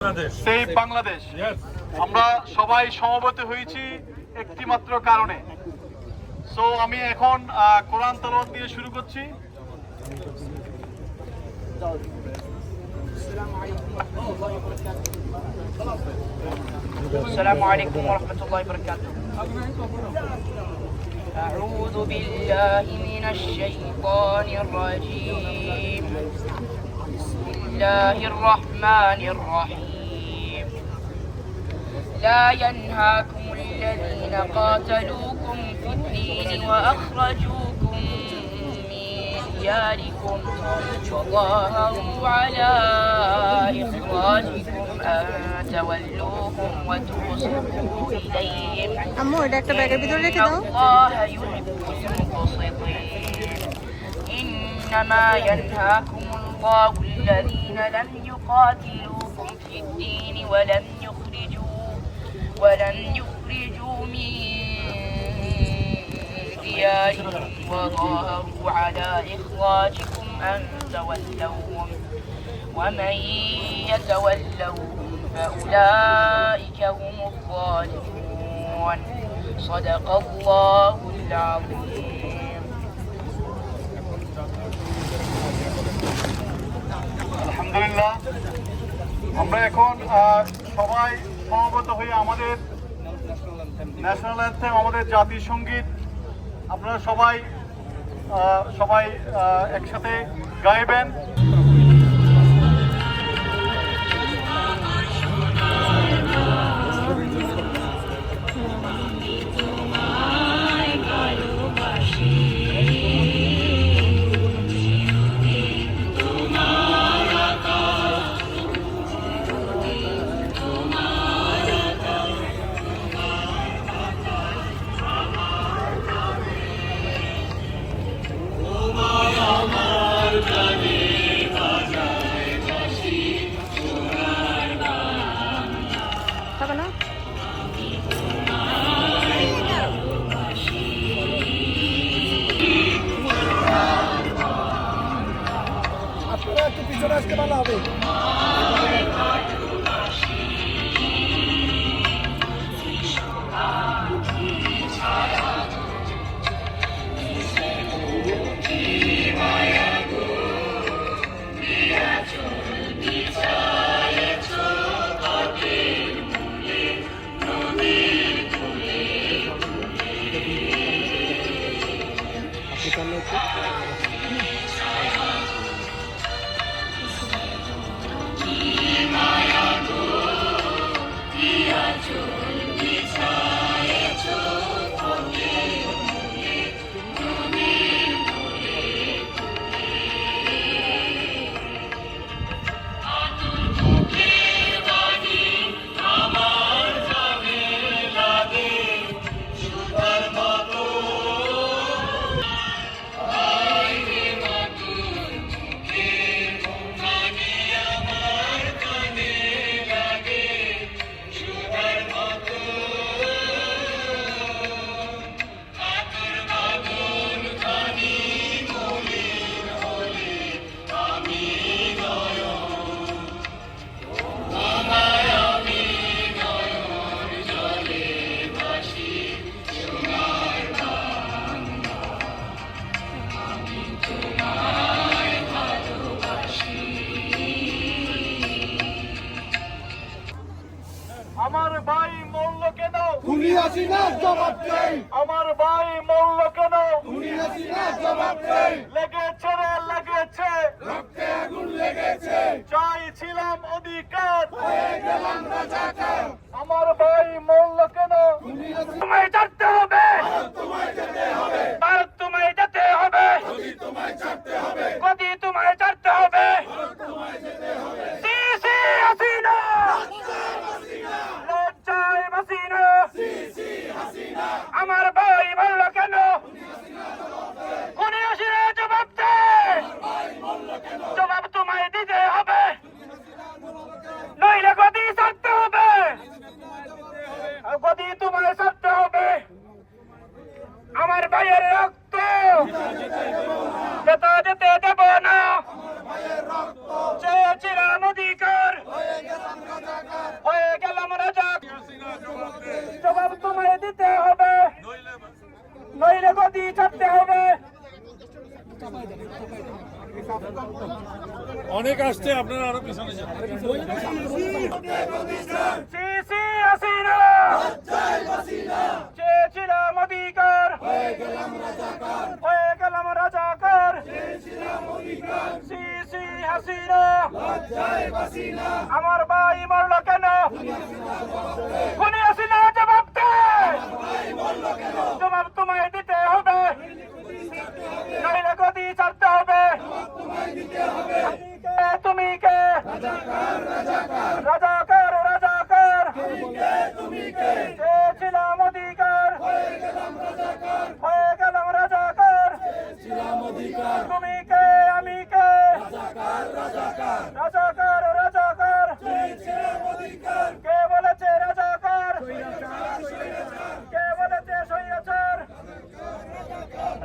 Bangladesh. Save Bangladesh Yes. আমরা সবাই সমবেত হয়েছি একটি মাত্র কারণে সো আমি এখন আহ, কোরআন তলব দিয়ে শুরু করছি السلام عليكم ورحمة الله وبركاته أعوذ بالله من الشيطان الرجيم بسم الله الرحمن الرحيم لا ينهاكم الذين قاتلوكم في الدين وأخرجوكم من دياركم وظاهروا على إخراجكم أن تولوهم وتقسطوا إليهم. إن الله يحب المقسطين. إنما ينهاكم الله الذين لم يقاتلوكم في الدين ولم ولم يخرجوا من ديارهم وظاهروا على إخراجكم أن تولوهم ومن يتولوهم فأولئك هم الظالمون صدق الله العظيم আলহামদুলিল্লাহ আমরা এখন আহ, সবাই সমবেত হয়ে আমাদের ন্যাশনাল অ্যান্থেম আমাদের জাতীয় সংগীত আপনারা সবাই সবাই একসাথে গাইবেন। হাসিনার জবাব দেই। আমার ভাই মূল্য কেন? খুনি হাসিনার জবাব দেই। লেগেছে রে লেগেছে? রক্তে আগুন লেগেছে। চাইছিলাম অধিকার। হয়ে গেলাম রাজাকার। আমার ভাই মূল্য কেন? তুমি হাসিনা তোমায় ছাড়তে হবে তোমায় যেতে হবে ভারত তোমায় যেতে হবে যদি তোমায় ছাড়তে হবে গদি তোমায় ছাড়তে হবে তোমায় যেতে হবে সি সি হাসিনা লজ্জায় হাসিনা সি হাসিনা আমার ভাই মূল্য কেন খুনি হাসিনা জবাব দে জবাব তোমায় দিতে হবে নইলে গদি ছাড়তে হবে গদি তোমায় ছাড়তে হবে আমার ভাইয়ের রক্ত যেতে যেতে দেব না ভাইয়ের রক্ত চেয়েছিলাম অধিকার হয়ে গেলাম রাজাকার হয়ে গেলাম রাজাক হাসিনা জবাব দে জবাব তোমায় দিতে হবে নইলে গদি ছাড়তে হবে অনেক আসছে আপনারা আরও পিছনে যান সিসি হাসিনা চেয়েছিলাম অধিকার হয়ে গেলাম রাজাকার। হাসিনা। আমার ভাই মরল কেন? খুনি হাসিনা জবাব দে। জবাব তোমায় দিতে হবে। নইলে গদি ছাড়তে হবে। তুমি কে? রাজাকার রাজাকার। চেয়েছিলাম অধিকার। হয়ে গেলাম তুমি কে আমি কে রাজাকার। রাজাকার কে বলেছে রাজাকার? কে বলেছে সৈয়াচার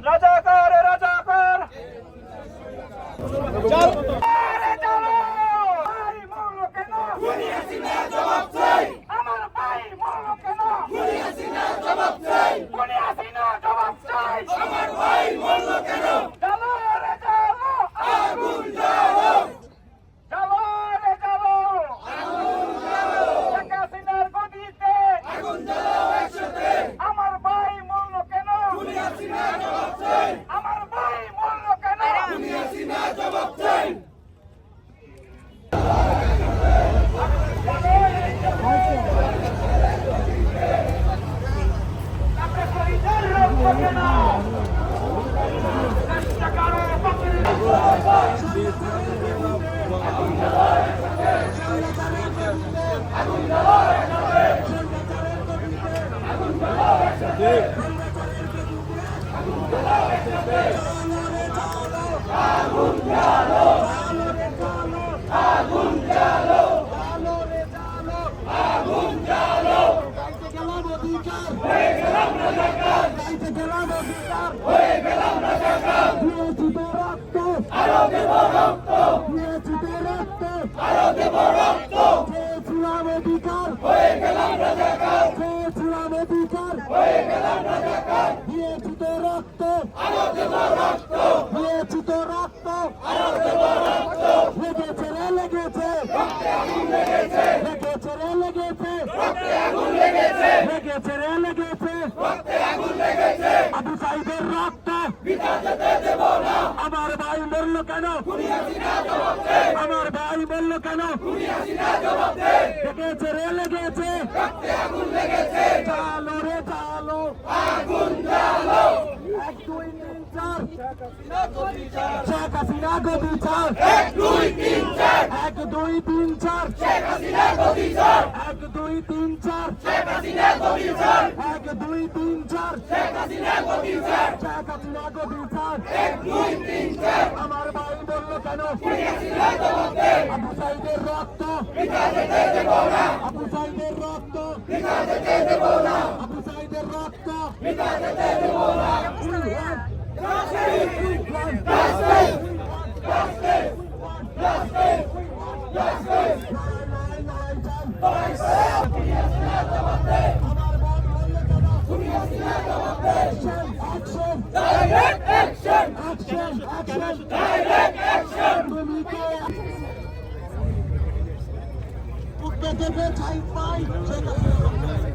রাজাকার রাজাকার আরে চলো! ভাই মরলো কেন? আমার ভাই মরলো কেন? খুনি হাসিনা জবাব চাই। চলো রে চলো! চলো রে চলো! শেখ হাসিনার গদিতে আমার ভাই মরলো কেন? আমার ভাই মরলো কেন? হাসিনা জবাব চাই চেয়েছিলাম অধিকার হয়ে গেলাম রাজাকার অধিকার। হয়ে গেলাম রক্ত। আরও দেব রক্ত। দিয়েছি তো রক্ত রক্ত লেগেছে রে, লেগেছে। লেগেছে লেগেছে রে, লেগেছে। রক্তে আগুন লেগেছে লেগেছে রে লেগেছে আগুন লেগেছে। আবু সাইদের রক্ত। আমার ভাই বলল কেন? আমার ভাই বলল কেন? লেগেছে। রে লেগেছে। চালো রে চালো। আগুন জ্বালো এক চার এক দুই, তিন, চার। এক দুই তিন চার এক দুই তিন চার এক দুই তিন চার শেখ হাসিনা গদি দুই তিন আমার ভাই রক্ত আবু সাইদের রক্ত পাই নয় সংলাপ আর নয় সংলাপ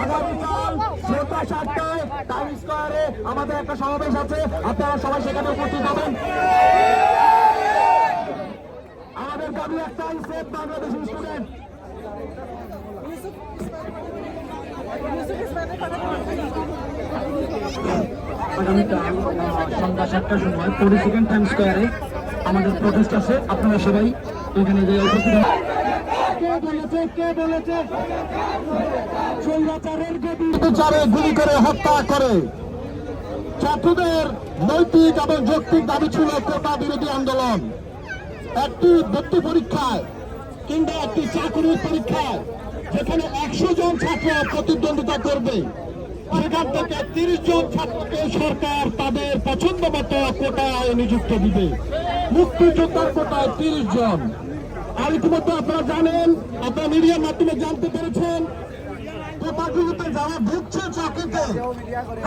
আগামীকাল সন্ধ্যা সাতটায় টাইম স্কোয়ারে আমাদের একটা সমাবেশ আছে আপনারা সবাই সেখানে উপস্থিত হবেন আমাদের দাবি একটাই সেফ বাংলাদেশ স্টুডেন্ট সন্ধ্যা সাতটার সময় সেকেন্ড টাইম স্কোয়ারে আমাদের প্রোটেস্ট আছে। আপনারা সবাই এখানে যে উপস্থিত ছাত্রদের নৈতিক এবং যৌক্তিক দাবি ছিল কোটা বিরোধী আন্দোলন। একটি বৃত্তি পরীক্ষায় কিংবা একটি চাকরির পরীক্ষায় যেখানে একশো জন ছাত্র প্রতিদ্বন্দ্বিতা করবে। সেখান থেকে তিরিশ জন ছাত্রকে সরকার তাদের পছন্দ মতো কোটায় নিযুক্ত দিবে। মুক্তিযোদ্ধার কোটায় তিরিশ জন। আর ইতিমধ্যে আপনারা জানেন, আপনারা মিডিয়ার মাধ্যমে জানতে পেরেছেন, কোটাগুলোতে যারা ঢুকছে চাকরিতে,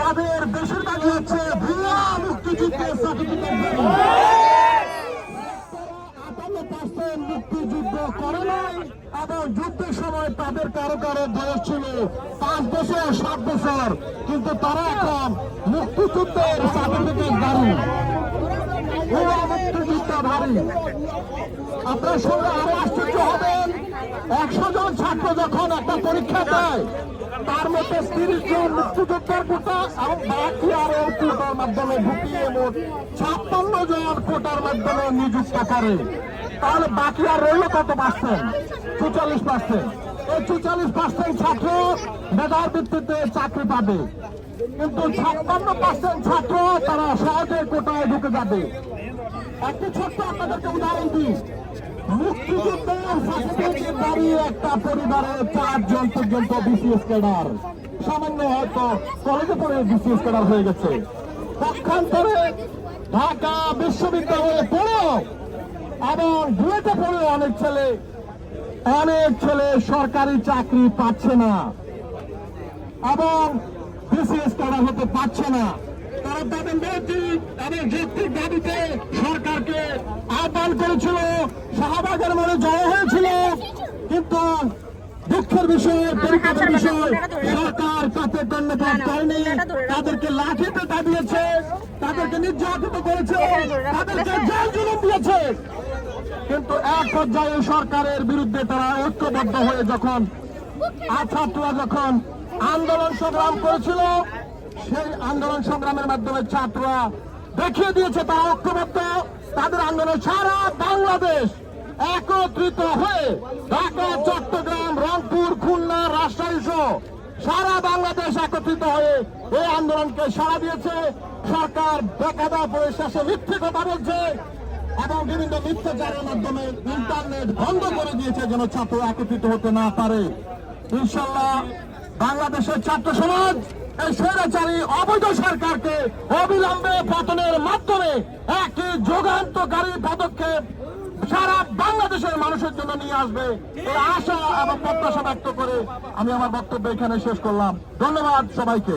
তাদের বেশিরভাগই হচ্ছে ভুয়া মুক্তিযুদ্ধের সার্টিফিকেট পার্সেন্ট মুক্তিযুদ্ধ করে নাই এবং যুদ্ধের সময় তাদের কারও কারও বয়স ছিল। পাঁচ বছর, সাত বছর, কিন্তু তারা এখন মুক্তিযুদ্ধের সার্টিফিকেট দাঁড়ি আপনার সঙ্গে আরও আশ্চর্য হবেন, একশো জন ছাত্র যখন একটা পরীক্ষা দেয়, তার মধ্যে তিরিশ জন মুক্তিযোদ্ধার কোটা, এবং বাকি আরও কোটার মাধ্যমে ঢুকিয়ে মোট ছাপ্পান্ন জন কোটার মাধ্যমে নিযুক্ত করে। তাহলে বাকি আর রইল কত পার্সেন্ট চুচল্লিশ পার্সেন্ট এই চুচল্লিশ পার্সেন্ট ছাত্র মেধার ভিত্তিতে চাকরি পাবে। কিন্তু ছাপ্পান্ন পার্সেন্ট ছাত্র তারা সহজে কোটায় ঢুকে যাবে। একটি ছোট্ট আপনাদেরকে উদাহরণ দিই। হয়ে ঢাকা বিশ্ববিদ্যালয়ে পড়েও এবং বুয়েটে পড়েও অনেক ছেলে। অনেক ছেলে সরকারি চাকরি পাচ্ছে না। এবং বিসিএস করা হতে পারছে না। তারা তাদের নৈতিক এবং যৌক্তিক দাবিতে সরকারকে আহ্বান করেছিল। শাহবাগের মনে জড়ো হয়েছিল। কিন্তু দুঃখের বিষয় পরিকারের বিষয়, সরকার তাতে কর্ণপাত করেনি। তাদেরকে লাঠিতে দাবিয়েছে, তাদেরকে নির্যাতিত করেছে, তাদেরকে জেল জুলুম দিয়েছে। কিন্তু এক পর্যায়ে সরকারের বিরুদ্ধে তারা ঐক্যবদ্ধ হয়ে যখন ছাত্ররা যখন আন্দোলন সংগ্রাম করেছিল, সেই আন্দোলন সংগ্রামের মাধ্যমে ছাত্ররা দেখিয়ে দিয়েছে তারা ঐক্যবদ্ধ। তাদের আন্দোলন সারা বাংলাদেশ একত্রিত হয়ে ঢাকা, চট্টগ্রাম, রংপুর, খুলনা, রাজশাহী সহ সারা বাংলাদেশ একত্রিত হয়ে এই আন্দোলনকে সাড়া দিয়েছে। সরকার বেকাদা পরিশেষে মিথ্যে কথা বলছে। এবং বিভিন্ন মিথ্যাচারের মাধ্যমে ইন্টারনেট বন্ধ করে দিয়েছে, যেন ছাত্র একত্রিত হতে না পারে। ইনশাল্লাহ বাংলাদেশের ছাত্র সমাজ এই স্বৈরাচারী অবৈধ সরকারকে অবিলম্বে পতনের মাধ্যমে একটি যুগান্তকারী পদক্ষেপ সারা বাংলাদেশের মানুষের জন্য নিয়ে আসবে এই আশা এবং প্রত্যাশা ব্যক্ত করে আমি আমার বক্তব্য এখানে শেষ করলাম। ধন্যবাদ সবাইকে।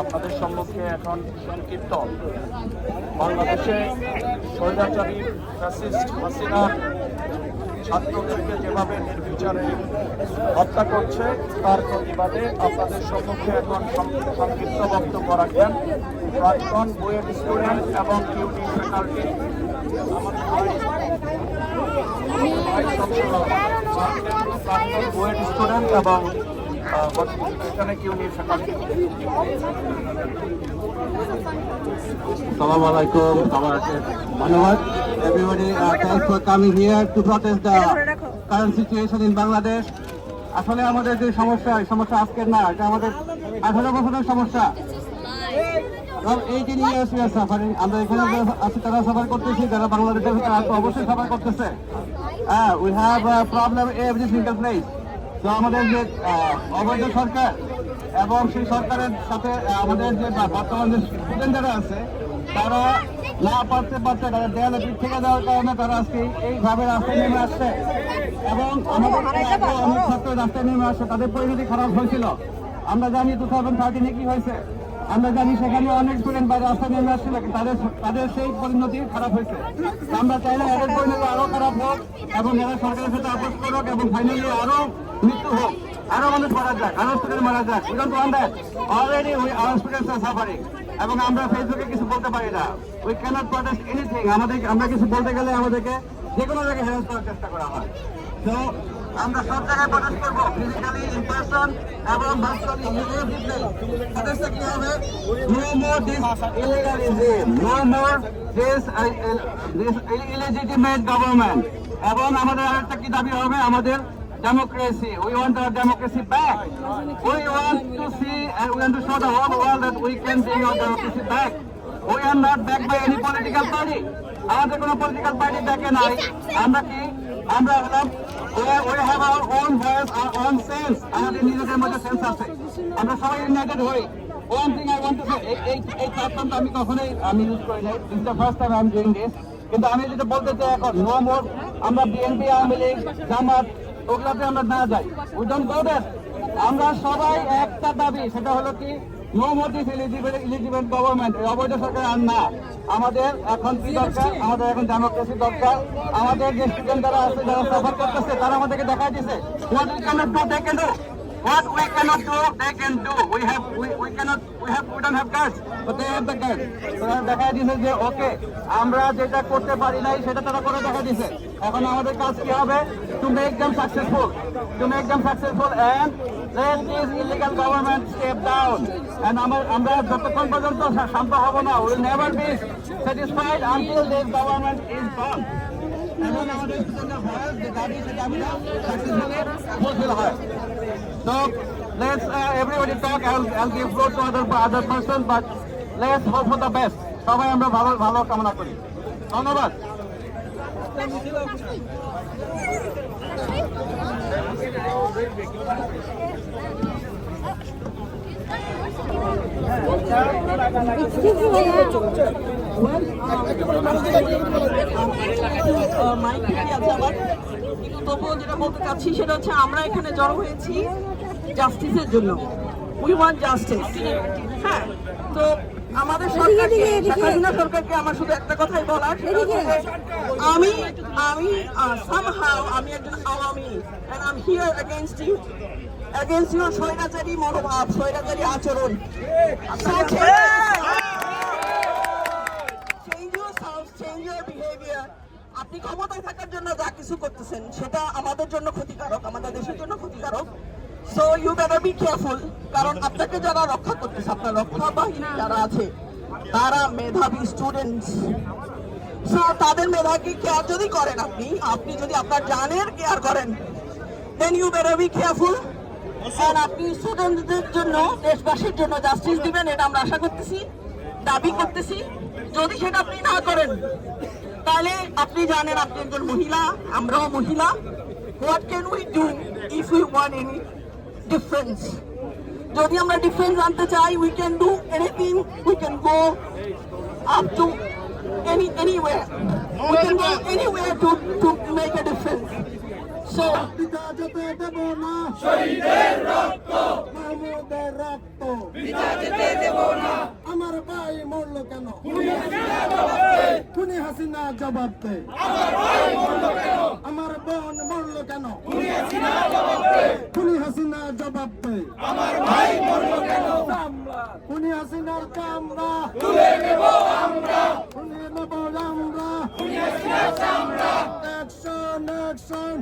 আপনাদের সম্মুখে এখন সংক্ষিপ্ত বাংলাদেশে স্বৈরাচারী ফ্যাসিস্ট হাসিনা ছাত্রদেরকে যেভাবে নির্বিচারে হত্যা করছে তার প্রতিবাদে আপনাদের সম্মুখে এখন সংক্ষিপ্ত বক্তব্য রাখবেন। প্রাক্তন বুয়েট স্টুডেন্ট এবং কিউটি ফ্যাকাল্টি। বুয়েট স্টুডেন্ট এবং uh. আসলে আমাদের যে সমস্যা, এই সমস্যা আজকের না, এটা আমাদের আঠারো বছরের সমস্যা। ইয়ার্স উই আর সাফারিং আমরা এখানে আছি, তারা সাফার করতেছি, যারা বাংলাদেশের ভিতরে অবশ্যই সাফার করতেছে। হ্যাঁ we have problem every single place তো আমাদের যে অবৈধ সরকার এবং সেই সরকারের সাথে আমাদের যে বর্তমান যে স্টুডেন্ট যারা আছে তারা না পারতে পারছে তারা দেয়ালে পিঠ থেকে দেওয়ার কারণে তারা আজকে এইভাবে রাস্তায় নেমে আসছে। এবং আমাদের অনেক ছাত্র রাস্তায় নেমে আসছে তাদের পরিণতি খারাপ হয়েছিল। আমরা জানি টু থাউজেন্ড থার্টিনে কি হয়েছে। আমরা জানি সেখানে অনেক স্টুডেন্ট বাইরে রাস্তায় নেমে আসছিল তাদের তাদের সেই পরিণতি খারাপ হয়েছে। আমরা চাই না এদের পরিণতি আরও খারাপ হোক এবং এরা সরকারের সাথে আপোষ করুক এবং ফাইনালি আরও মৃত্যু হোক, আরও মানুষ মারা যাক, আরও স্টুডেন্ট মারা যাক we don't want that already we our students are suffering এবং আমরা ফেসবুকে কিছু বলতে পারি না। উই ক্যানট প্রটেস্ট এনিথিং আমাদের আমরা কিছু বলতে গেলে আমাদেরকে যে কোনো জায়গায় হ্যারাস করার চেষ্টা করা হয়। তো আমরা সব জায়গায় প্রোটেস্ট করব ফিজিক্যালি ইন পার্সন এবং virtually no more this illegalism no more this this illegitimate government এবং আমাদের আরেকটা কি দাবি হবে? আমাদের democracy. We want our democracy back. We want to see and we want to show the whole world that we can bring our democracy back. We are not backed by any political party. আমাদের কোনো political party দেখে নাই আমরা কি আমরা হলাম we have our own voice, our own sense. আমাদের নিজেদের মধ্যে সেন্স আছে আমরা সবাই ইউনাইটেড হই one thing I want to say এই এই প্ল্যাটফর্মটা আমি কখনোই আমি ইউজ করি নাই this the first time I am doing this কিন্তু আমি যেটা বলতে চাই এখন নো মোর আমরা বিএনপি আওয়ামী লীগ ওগুলাতে আমরা না যাই। উই ডোন্ট গো আমরা সবাই একটা দাবি সেটা হলো কি গভর্নমেন্ট সরকার না। আমাদের এখন আমাদের এখন দরকার। আমাদের যে স্টুডেন্ট তারা আমাদেরকে দেখা we do guards, but they have the guards. তারা দেখা দিছে যে ওকে আমরা যেটা করতে পারি নাই সেটা তারা করে দেখা দিছে। এখন আমাদের কাজ কি হবে? To make them successful to make them successful and let this illegal government step down. And আমাদের student-দের ভয়েস যে দাবি সে দাবিটা সাকসেসফুলি ফুলফিল হয়। So let's uh, everybody talk. I'll, I'll give floor to other other person, but let's hope for the best. সবাই আমরা ভালো ভালো কামনা করি। ধন্যবাদ। তবুও যেটা বলতে চাচ্ছি সেটা হচ্ছে আমরা এখানে জড়ো হয়েছি জাস্টিসের জন্য। উই ওয়ান্ট জাস্টিস হ্যাঁ তো আমাদের সরকারকে শেখ হাসিনা সরকারকে আমার শুধু একটা কথাই বলার আমি আমি সামহাও আমি একজন Awami and I'm here against you against your স্বৈরাচারী মনোভাব স্বৈরাচারী আচরণ। So change- change your sounds, change your behavior. আপনি ক্ষমতায় থাকার জন্য যা কিছু করতেছেন সেটা আমাদের জন্য ক্ষতিকারক আমাদের দেশের জন্য ক্ষতিকারক। So you better be careful কারণ আপনাকে যারা রক্ষা করতেছে আপনার রক্ষা বাহিনী যারা আছে তারা মেধাবী স্টুডেন্টস সো তাদের মেধাকে কেয়ার যদি করেন আপনি আপনি যদি আপনার জানের কেয়ার করেন then you better be careful আর আপনি স্টুডেন্টদের জন্য দেশবাসীর জন্য জাস্টিস দিবেন এটা আমরা আশা করতেছি দাবি করতেছি। যদি সেটা আপনি না করেন তাহলে আপনি জানেন আপনি একজন মহিলা আমরাও মহিলা। What can we do if we want any difference যদি আমরা ডিফারেন্স আনতে চাই we can do anything we can go up to any anywhere. We can go anywhere to to make a difference. So আমার ভাই মরলো কেন? খুনি হাসিনা জবাব দে। আমার বোন মরলো কেন? খুনি হাসিনা জবাব দে। আমার ভাই মরলো কেন খুনি হাসিনার কামরা তুলে নেব আমরা তুলে নেব আমরা খুনি হাসিনার কামরা অ্যাকশন অ্যাকশন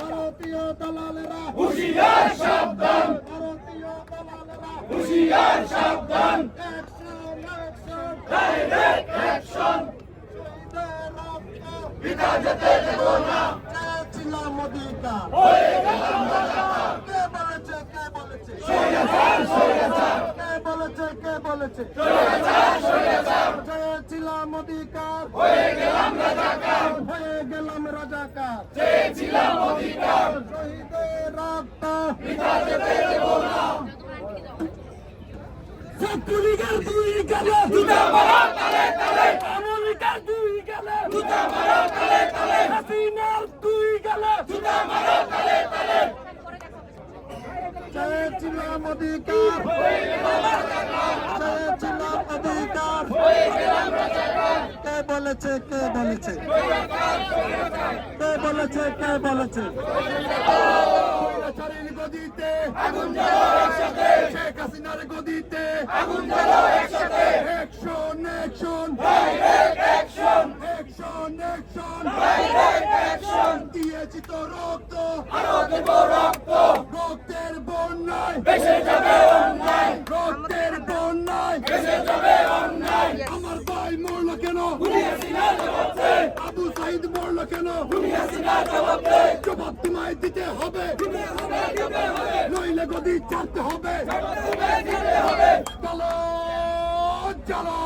ভারতীয় দালালেরা। হুশিয়ার সাবধান ভারতীয় দালালেরা। হুশিয়ার সাবধান অ্যাকশন অ্যাকশন ডাইরেক্ট অ্যাকশন পিতা যেতে দেব না চেয়েছিলাম অধিকার কে বলেছে কে বলেছে কে বলেছে কে বলেছে চেয়েছিলাম অধিকার হয়ে গেলাম রাজাকার হয়ে গেলাম রাজাকার চেয়েছিলাম অধিকার শহীদের রক্ত পিতা যেতে দেব না ছাত্রলীগের দুই গেলে জুতা মারা তালে তালে জুতা মারা তালে তালে। হাসিনার দুই গেলে। জুতা মারা তালে তালে। চেয়েছিলাম অধিকার চেয়েছিলাম অধিকার কে বলেছে কে বলেছে? কে বলেছে কে বলেছে? গদিতে আগুন জ্বালাও একসাথে। শেখ হাসিনার গদিতে। আগুন জ্বালাও একসাথে অ্যাকশন অ্যাকশন বঞ্চিত রক্ত। আরও দেব রক্ত। রক্তের বন্যায়। বেঁচে যাবে অন্যায়। রক্তের বন্যায়। বেঁচে যাবে অন্যায়। আমার ভাই মরল কেন? আবু সাইদ মরল কেন? জবাব। তোমায় দিতে হবে। নইলে গদি ছাড়তে হবে। চলো চলো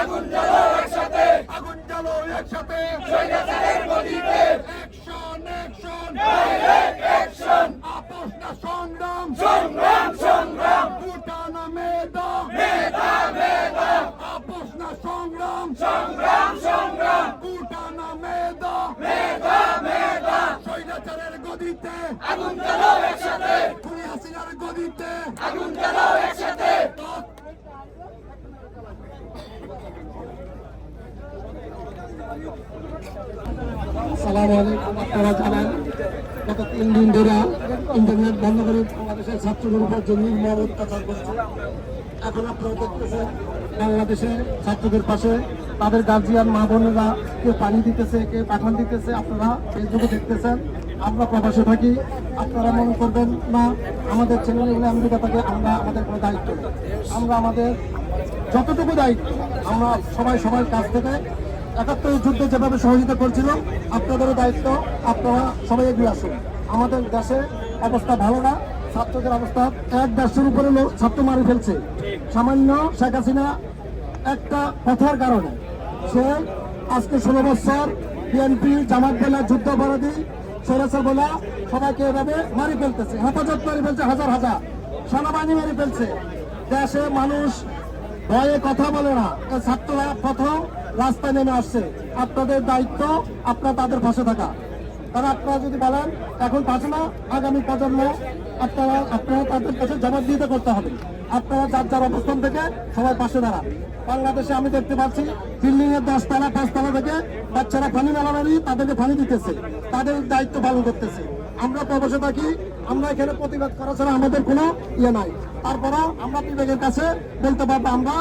আগুন জ্বালো একসাথে। আগুন জ্বালো একসাথে। স্বৈরাচারের গদিতে অ্যাকশন অ্যাকশন ডাইরেক্ট অ্যাকশন আপোষ না সংগ্রাম সংগ্রাম সংগ্রাম উঠানা মেদা মেধা মেধা আপোষ না সংগ্রাম সংগ্রাম সংগ্রাম উঠানা মেদা মেধা মেধা স্বৈরাচারের গদিতে আগুন জ্বালো একসাথে খুনি হাসিনার গদিতে আগুন জ্বালো একসাথে সালাম আলাইকুম আপনারা জানেন গত তিন দিন ধরে ইন্টারনেট বন্ধ করে বাংলাদেশের ছাত্রদের উপর যে নির্মম এখন আপনারা দেখতেছেন, বাংলাদেশের ছাত্রদের পাশে তাদের গার্জিয়ান মা বোনেরা কে পানি দিতেছে, কে পাঠান দিতেছে, আপনারা ফেসবুকে দেখতেছেন। আমরা প্রবাসে থাকি, আপনারা মনে করবেন না, আমাদের ছেলেমেয়েগুলো আমেরিকা থাকে, আমরা আমাদের কোনো দায়িত্ব আমরা আমাদের যতটুকু দায়িত্ব, আমরা সবাই সবার কাছ থেকে একাত্তরের যুদ্ধে যেভাবে সহযোগিতা করছিল আপনাদেরও দায়িত্ব, আপনারা সবাই এগিয়ে আসুন। আমাদের দেশে অবস্থা ভালো না ছাত্রদের অবস্থা এক দেড়শোর উপরে ছাত্র মারি ফেলছে। সামান্য শেখ হাসিনা একটা কথার কারণে সে আজকে ষোলো বছর বিএনপি, জামাত বেলা, যুদ্ধ অপরাধী বলা সবাইকে এভাবে মারি ফেলতেছে। হেফাজত মারি ফেলছে হাজার হাজার। সেনাবাহিনী মেরে ফেলছে। দেশে মানুষ ভয়ে কথা বলে না। ছাত্ররা প্রথম রাস্তায় নেমে আসছে। আপনাদের দায়িত্ব আপনার তাদের পাশে থাকা। কারণ আপনারা যদি বলেন, এখন পাশে না আগামী প্রজন্ম আপনারা আপনারা তাদের কাছে জবাব দিতে করতে হবে। আপনারা যার যার অবস্থান থেকে সবাই পাশে দাঁড়ান। বাংলাদেশে আমি দেখতে পাচ্ছি বিল্ডিং এর দশতলা, পাঁচতলা থেকে বাচ্চারা পানি মেলামারি তাদেরকে পানি দিতেছে, তাদের দায়িত্ব পালন করতেছে। আমরা প্রবাসে থাকি, আমরা এখানে প্রতিবাদ করা ছাড়া আমাদের কোনো ইয়ে নাই। তারপরও আমরা বিবেকের কাছে বলতে পারব আমরা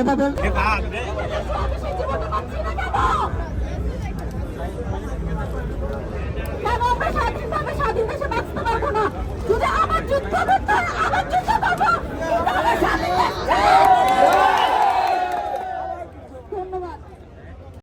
এভাবে যুদ্ধ করতে আবার যুদ্ধ করব।